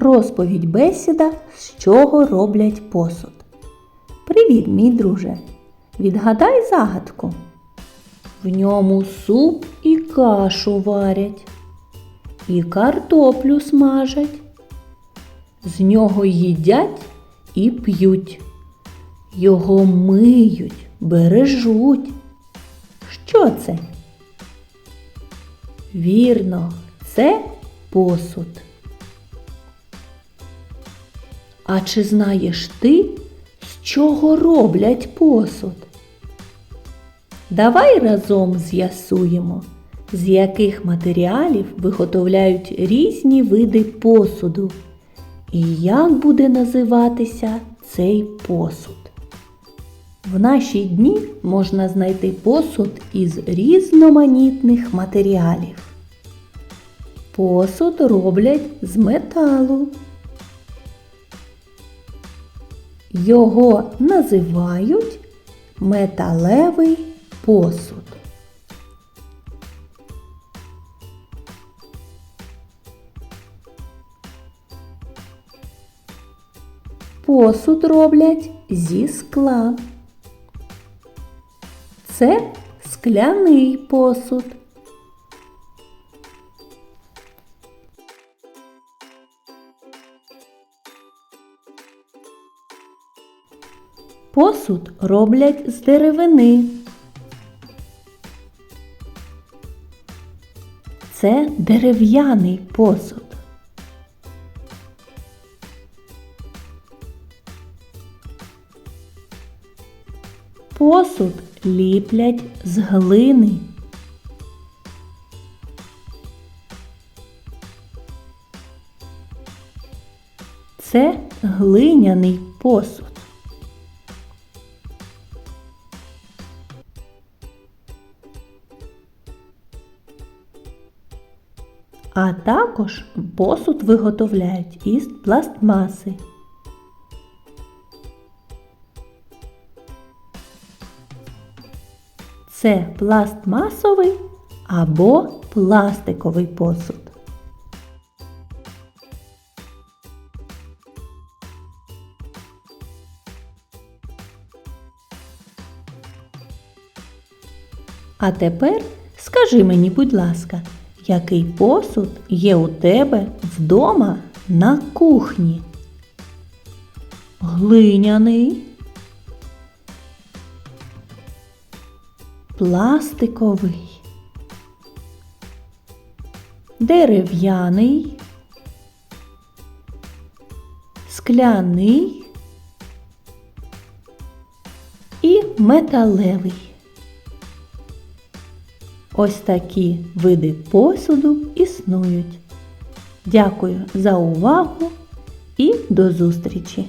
Розповідь бесіда, з чого роблять посуд. Привіт, мій друже. Відгадай загадку. В ньому суп і кашу варять, і картоплю смажать. З нього їдять і п'ють. Його миють, бережуть. Що це? Вірно, це посуд. А чи знаєш ти, з чого роблять посуд? Давай разом з'ясуємо, з яких матеріалів виготовляють різні види посуду і як буде називатися цей посуд. В наші дні можна знайти посуд із різноманітних матеріалів. Посуд роблять з металу. Його називають металевий посуд. Посуд роблять зі скла. Це скляний посуд. Посуд роблять з деревини. Це дерев'яний посуд. Посуд ліплять з глини. Це глиняний посуд. А також посуд виготовляють із пластмаси. Це пластмасовий або пластиковий посуд. А тепер скажи мені, будь ласка, який посуд є у тебе вдома на кухні? Глиняний, пластиковий, дерев'яний, скляний і металевий. Ось такі види посуду існують. Дякую за увагу і до зустрічі!